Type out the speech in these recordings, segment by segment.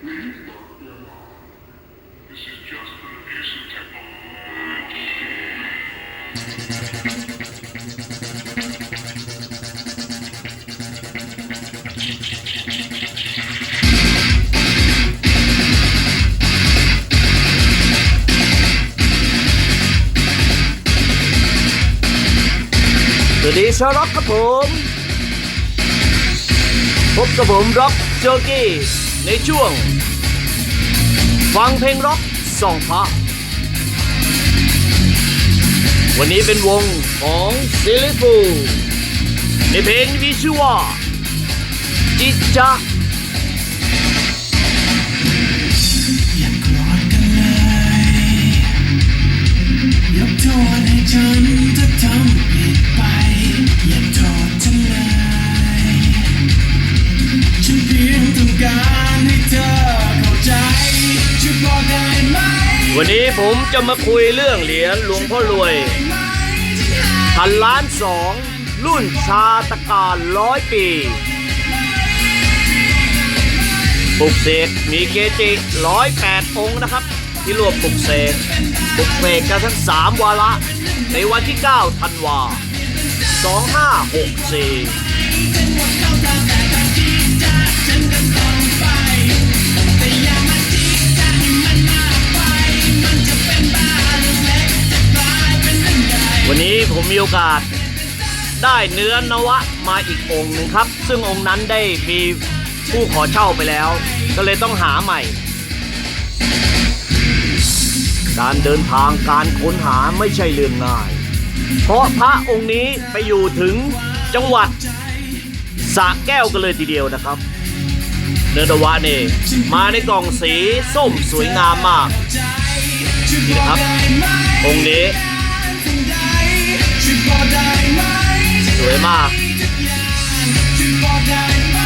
สวัสดีชาวร็อกครับผม พบกับผมร็อกโจกี้ ในช่วง ฟังเพลงร็อกสองพระวันนี้เป็นวงของซิลิฟูในเพลงที่มีชื่อว่าจิจา วันนี้ผมจะมาคุยเรื่องเหรียญหลวงพ่อรวยพันล้านสองรุ่นชาตการร้อยปีปลุกเสกมีเกจิร้อยแปดองค์นะครับ ที่รวมปลุกเสกปลุกเสกกันทั้งสามวาระ ในวันที่ 9 ธันวา 2564 วันนี้ผมมีโอกาสได้เนื้อนวะมาอีกองค์หนึ่งครับ ซึ่งองค์นั้นได้มีผู้ขอเช่าไปแล้ว ก็เลยต้องหาใหม่ การเดินทางการค้นหาไม่ใช่เรื่องง่าย เพราะพระองค์นี้ไปอยู่ถึงจังหวัดสระแก้วกันเลยทีเดียวนะครับ เนื้อนวะนี่มาในกล่องสีส้มสวยงามมากนี่นะครับองค์นี้ สวยมากช่วยบอกไหม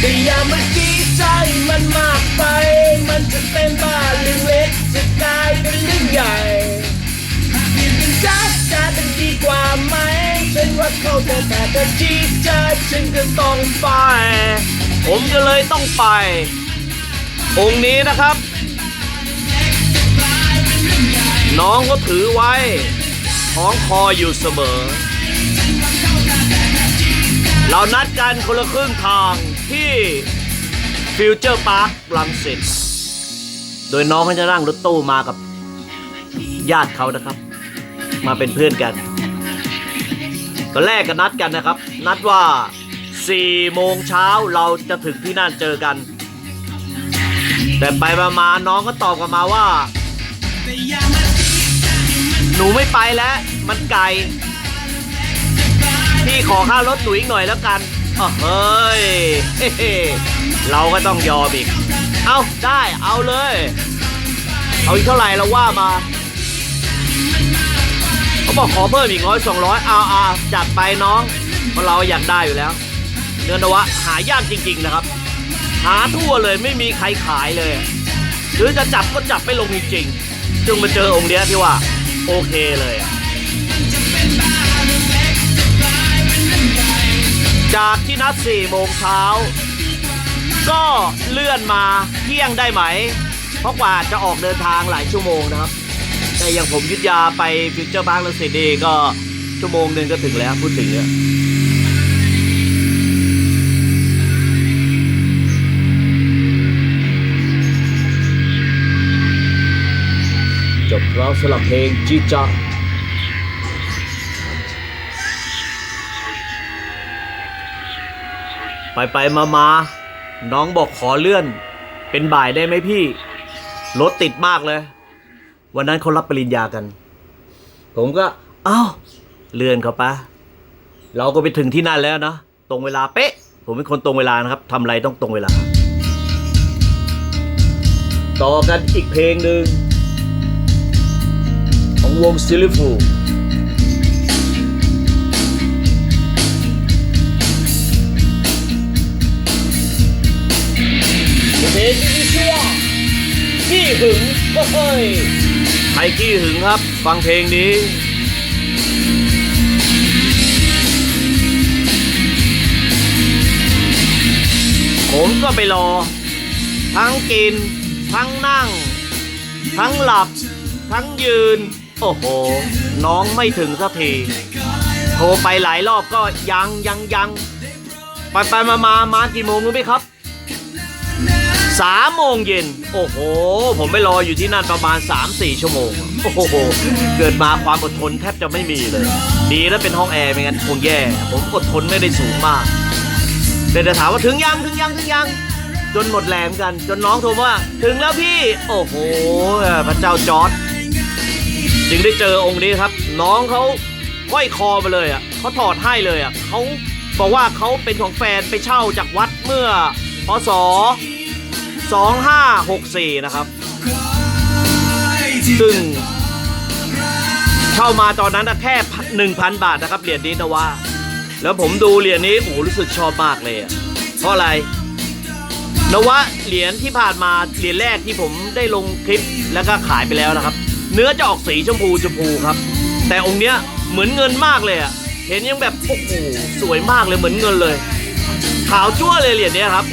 แต่อย่ามาจี้ใจมันมากไป มันจะเป็นบ้าเรื่องเล็กจะกลายเป็นเรื่องใหญ่จ้าจ้าเป็นดีกว่าไหม ฉันว่าเขาแต่แต่จะจี้ใจฉันก็ต้องไป ผมก็เลยต้องไป องค์นี้นะครับ น้องก็ถือไว้คล้องคออยู่เสมอ เรานัดกันคนละครึ่งทางที่ฟิวเจอร์พาร์คลังสิตโดยน้องเขาจะนั่งรถตู้มากับญาติเขานะครับ มาเป็นเพื่อนกันก็แรกกันนัดกันนะครับ นัดว่า4โมงเช้าเราจะถึงที่นั่นเจอกัน แต่ไปมามาน้องก็ตอบกลับมาว่า หนูไม่ไปแล้ว มันไกล พี่ขอค่ารถหนูอีกหน่อยแล้วกันอ้าวเฮ้ยเฮ้เราก็ต้องยอมอีก เอาได้เอาเลย เอาอีกเท่าไหร่เราว่ามา เขาบอกขอเพิ่มอีกร้อยสองร้อยเอาเอาจัดไปน้องเพราะเราอยากได้อยู่แล้ว เนื้อนวะหายากจริง ๆ นะครับ หาทั่วเลยไม่มีใครขายเลย หรือจะจับก็จับไม่ลงจริงๆจึงมาเจอองค์เนี้ยที่ว่า โอเคเลยอะจากที่นัด4โมงเช้า ก็เลื่อนมาเที่ยงได้ไหม เพราะกว่าจะออกเดินทางหลายชั่วโมงนะครับ แต่อย่างผมยุทธยาไปฟิวเจอร์พาร์คลังสิตนี่ก็ชั่วโมงหนึ่งก็ถึงแล้วพูดถึง บแล้วสลับเพลงจีจาไปไปมามาน้องบอกขอเลื่อน เป็นบ่ายได้ไหมพี่ รถติดมากเลย วันนั้นเขารับปริญญากัน ผมก็อ้าวเลื่อนเขาปะเราก็ไปถึงที่นั่นแล้วนะ ตรงเวลาเป๊ะ ผมเป็นคนตรงเวลานะครับทำอะไรต้องตรงเวลา ต่อกันอีกเพลงหนึ่งของ วงซิลิฟูเพลงที่ชื่อว่าขี้หึงเฮ้ยใครขี้หึงครับ ฟังเพลงนี้เพก็ไปรอ ทั้งกิน ทั้งนั่ง ทั้งหลับ ทั้งยืน โอ้โห น้องไม่ถึงสักที โทรไปหลายรอบก็ยังยังยังไปไปมามามากี่โมงรู้ไหมครับสามโมงเย็น โอ้โห ผมไปรออยู่ที่นั่นประมาณ 3-4 ชั่วโมง โอ้โห เกิดมาความอดทนแทบจะไม่มีเลย ดีแล้วเป็นห้องแอร์ไม่งั้นคงแย่ ผมอดทนไม่ได้สูงมากเดี๋ยวจะถามว่าถึงยังถึงยังถึงยัง จนหมดแรงกัน จนน้องโทรว่า ถึงแล้วพี่ โอ้โห พระเจ้าจอร์ด จึงได้เจอองค์นี้ครับ น้องเขาห้อยคอมาเลยอะเขาถอดให้เลยอะเขาบอกว่าเขาเป็นของแฟนไปเช่าจากวัดเมื่อพศ2564 นะครับ ซึ่งเช่ามาตอนนั้นแค่ 1,000 บาทนะครับเหรียญนี้นะว่า แล้วผมดูเหรียญนี้โอ้โหรู้สึกชอบมากเลยอะเพราะอะไรนวะเหรียญที่ผ่านมาเหรียญแรกที่ผมได้ลงคลิปแล้วก็ขายไปแล้วนะครับ เนื้อจะออกสีชมพูชมพูครับ แต่องค์เนี้ยเหมือนเงินมากเลยอะเห็นยังแบบโอ้โหสวยมากเลยเหมือนเงินเลย ขาวจั่วเลยเหรียญเนี้ยครับ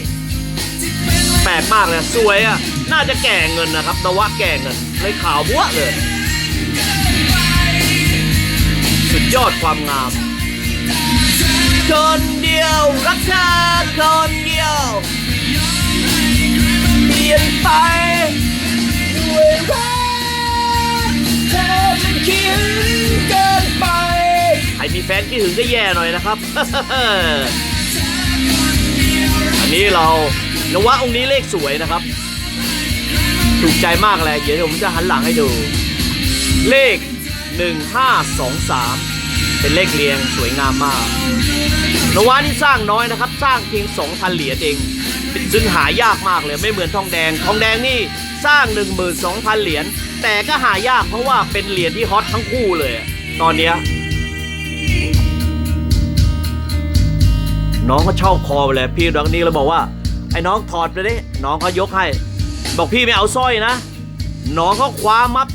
แปลกมากเลยสวยอะน่าจะแก่เงินนะครับนวะแก่เงินเลยขาวบัวเลย สุดยอดความงามคนเดียวรักเธอคนเดียวเปลี่ยนไปด้วยรัก เธอมันคิดเกินไป ใครมีแฟนที่หึงก็แย่หน่อยนะครับ อันนี้เรานว่าองค์นี้เลขสวยนะครับ ถูกใจมากเลยเดี๋ยวผมจะหันหลังให้ดู เลข 1523 เป็นเลขเรียงสวยงามมากนวานี่สร้างน้อยนะครับ สร้างเพียง2,000เหรียญเองซึ่งหายากมากเลยไม่เหมือนทองแดง ทองแดงนี่ สร้าง 12,000 เหรียญแต่ก็หายากเพราะว่าเป็นเหรียญที่ฮอตทั้งคู่เลย ตอนเนี้ยน้องก็เช่าคอไปเลยพี่ดังนี้เลยบอกว่า ไอ้น้องถอดไปดิน้องเขายกให้ บอกพี่ไม่เอาสร้อยนะ น้องเขาคว้ามับ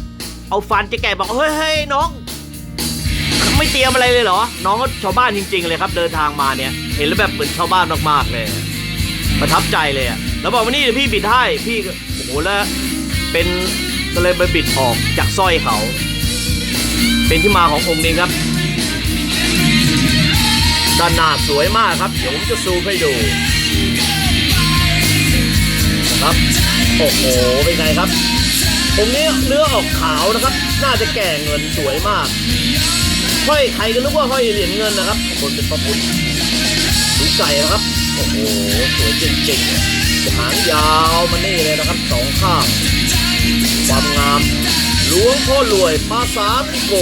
เอาฟันจะแกะบอกเฮ้ยเฮ้ยน้อง ไม่เตรียมอะไรเลยเหรอ น้องก็ชาวบ้านจริง ๆ เลยครับ เดินทางมาเนี่ย เห็นแล้วแบบเหมือนชาวบ้านมากๆเลย ประทับใจเลยอะแล้วบอกว่านี่เดี๋ยวพี่บิดให้พี่ก็โอ้โหแล้วเป็นก็เลยไปบิดออกจากสร้อยเขา เป็นที่มาขององค์นี้ครับด้านหน้าสวยมากครับ เดี๋ยวผมจะซูมให้ดูนะครับโอ้โหเป็นไงครับองค์นี้เนื้อออกขาวนะครับ น่าจะแก่เงินสวยมากห้อยใครก็นึกว่าห้อยเหรียญเงินนะครับคนเป็นพระพุทธ ดูไก่นะครับ โอ้โหสวยจริงๆหางยาวมานี่เลยนะครับสองข้างความงามหลวงพ่อรวยภาษาติโก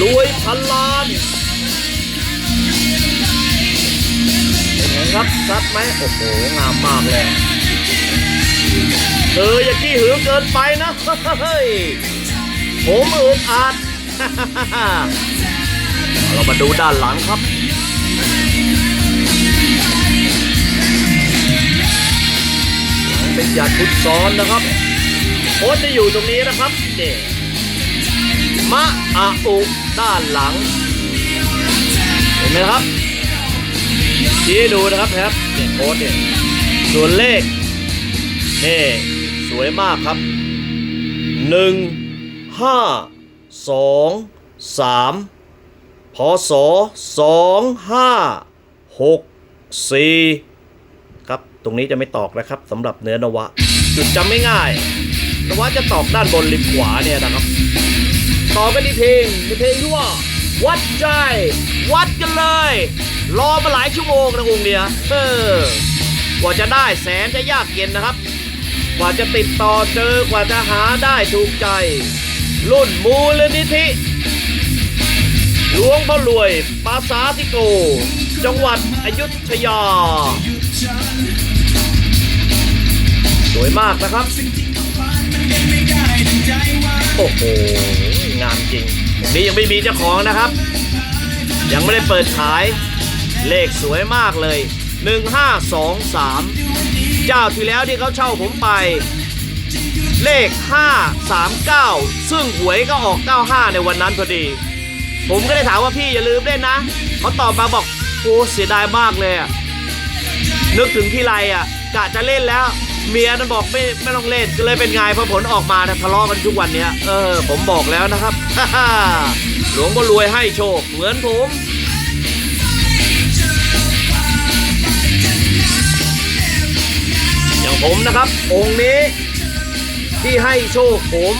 รวยพันล้านเป็นไงครับชัดไหมโอ้โหงามมากเลยเธออย่าขี้หือเกินไปนะเฮ้ยผมอึดอัดเรามาดูด้านหลังครับ เป็นยาทุดซ้อนนะครับโค้ดจะอยู่ตรงนี้นะครับเนี่ยมะอาอุด้านหลัง เห็นไหมครับชี้ดูนะครับครับเนี่ยโค้ดเนี่ยส่วนเลขนี่สวยมากครับหนึ่งห้าสองสามพศสองห้าหกสี่ ตรงนี้จะไม่ตอกนะครับสำหรับเนื้อนวะ จุดจำไม่ง่ายนวะจะตอกด้านบนริมขวาเนี่ยนะครับต่อกันที่เพลงในเพลงที่ว่า วัดใจ วัดกันเลย รอมาหลายชั่วโมงนะองค์เนี่ยเออกว่าจะได้แสนจะยากเย็นนะครับ กว่าจะติดต่อเจอกว่าจะหาได้ถูกใจ รุ่นมูลนิธิหลวงพ่อรวย ปาสาทิโก จังหวัดอยุธยา สวยมากนะครับ โอ้โห งามจริงตรงนี้ยังไม่มีเจ้าของนะครับ ยังไม่ได้เปิดขาย เลขสวยมากเลย 1523 เจ้าที่แล้วที่เขาเช่าผมไป เลข 539 ซึ่งหวยก็ออก 95 ในวันนั้นพอดี ผมก็ได้ถามว่าพี่อย่าลืมเล่นนะ เขาตอบมาบอกโอ้เสียดายมากเลยอะนึกถึงที่ไรอะกะจะเล่นแล้ว เมียนั้นบอกไม่ไม่ต้องเล่นก็เลยเป็นไงพอผลออกมานะทะเลาะกันทุกวันเนี้ยเออ ผมบอกแล้วนะครับหลวงก็รวยให้โชคเหมือนผมอย่างผมนะครับ องค์นี้ ที่ให้โชคผม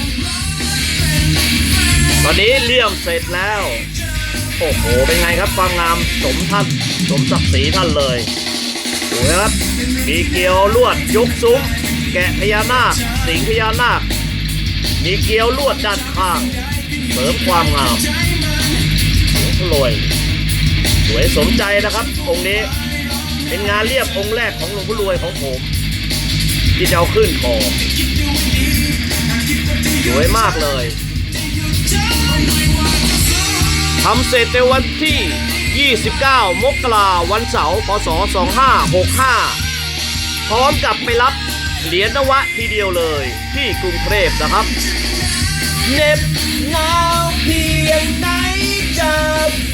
ตอนนี้เลี่ยมเสร็จแล้ว โอ้โห เป็นไงครับความงามสมท่านสมศักดิ์ศรีท่านเลย ดูนะครับ มีเกลียวลวดยกซุ้ม แกะพญานาค สิงพญานาค มีเกลียวลวดด้านข้าง เสริมความงามหลวงพ่อรวยสวยสมใจนะครับ องค์นี้เป็นงานเรียบองค์แรกของหลวงพ่อรวยของผม ที่จะเอาขึ้นคอสวยมากเลยทำเสร็จในวันที่ 29 มกราวันเสาร์พศ 2565 พร้อมกับไปรับเหรียญนวะทีเดียวเลยที่กรุงเทพนะครับเน็บหนาวเพียงไหนจะ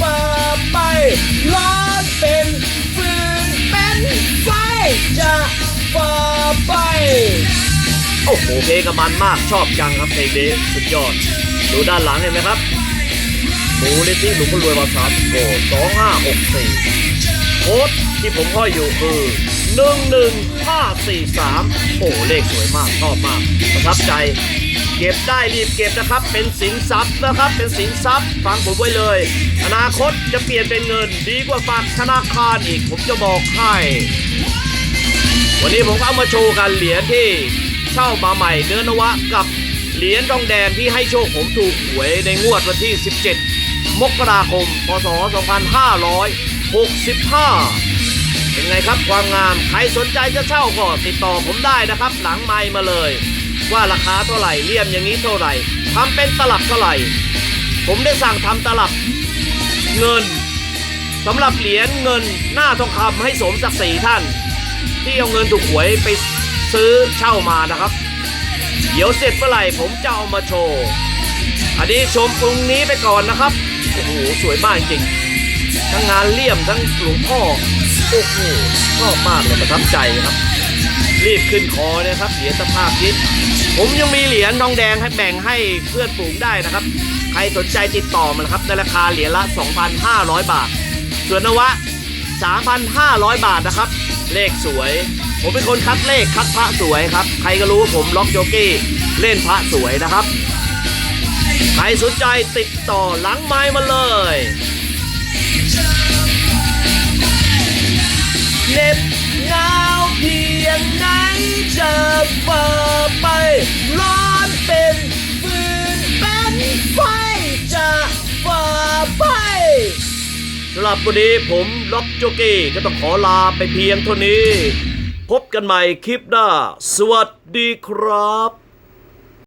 ฝ่าไปร้อนเป็นฟืนเป็นไฟจะฝ่าไป โอ้โหเพลงกับมันมากชอบจังครับเพลงนี้สุดยอด ดูด้านหลังเห็นไหมครับ มูลนิธิหลวงพ่รวยภาษาโกสองห้าหกสี่โค้ดที่ผมห้อยอยู่คือหนึ่งหนึ่งห้าสี่สามโอ้เลขสวยมากชอบมากประทับใจ เก็บได้รีบเก็บนะครับ เป็นสินทรัพย์นะครับ เป็นสินทรัพย์ฟังผมไว้เลย อนาคตจะเปลี่ยนเป็นเงินดีกว่าฝากธนาคารอีกผมจะบอกให้วันนี้ผมก็เอามาโชว์กันเหรียญที่เช่ามาใหม่เนื้อนวะกับเหรียญทองแดงที่ให้โชคผมถูกหวยในงวดวันที่ 17 มกราคม พศ 2565 เป็นไงครับความงาม ใครสนใจจะเช่าก็ติดต่อผมได้นะครับ หลังไมค์มาเลย ว่าราคาเท่าไหร่เลี่ยมอย่างนี้เท่าไหร่ทำเป็นตลับเท่าไหร่ ผมได้สั่งทำตลับเงินสำหรับเหรียญเงินหน้าทองคำให้สมศักดิ์ศรีท่าน ที่เอาเงินถูกหวยไปซื้อเช่ามานะครับ เดี๋ยวเสร็จเมื่อไหร่ผมจะเอามาโชว์ อันนี้ชมตรงนี้ไปก่อนนะครับ โอ้โหสวยมากจริง ทั้งงานเลี่ยมทั้งหลวงพ่อ โอ้โหชอบมากเลยประทับใจครับ รีบขึ้นคอเลยครับเหรียญสภาพคิดผมยังมีเหรียญทองแดงให้แบ่งให้เพื่อนฝูงได้นะครับ ใครสนใจติดต่อมานะครับในราคาเหรียญละ 2,500 บาท ส่วนนวะ 3,500 บาทนะครับ เลขสวยผมเป็นคนคัดเลขคัดพระสวยครับ ใครก็รู้ผมล็อกโจกี้เล่นพระสวยนะครับ ใครสนใจติดต่อหลังไม้มาเลยเหน็บหนาวเพียงไหนจะฝ่าไป ร้อนเป็นฟืนเป็นไฟจะฝ่าไปสำหรับวันนี้ผมล็อกโจกี้ก็ต้องขอลาไปเพียงเท่านี้ พบกันใหม่คลิปหน้า สวัสดีครับ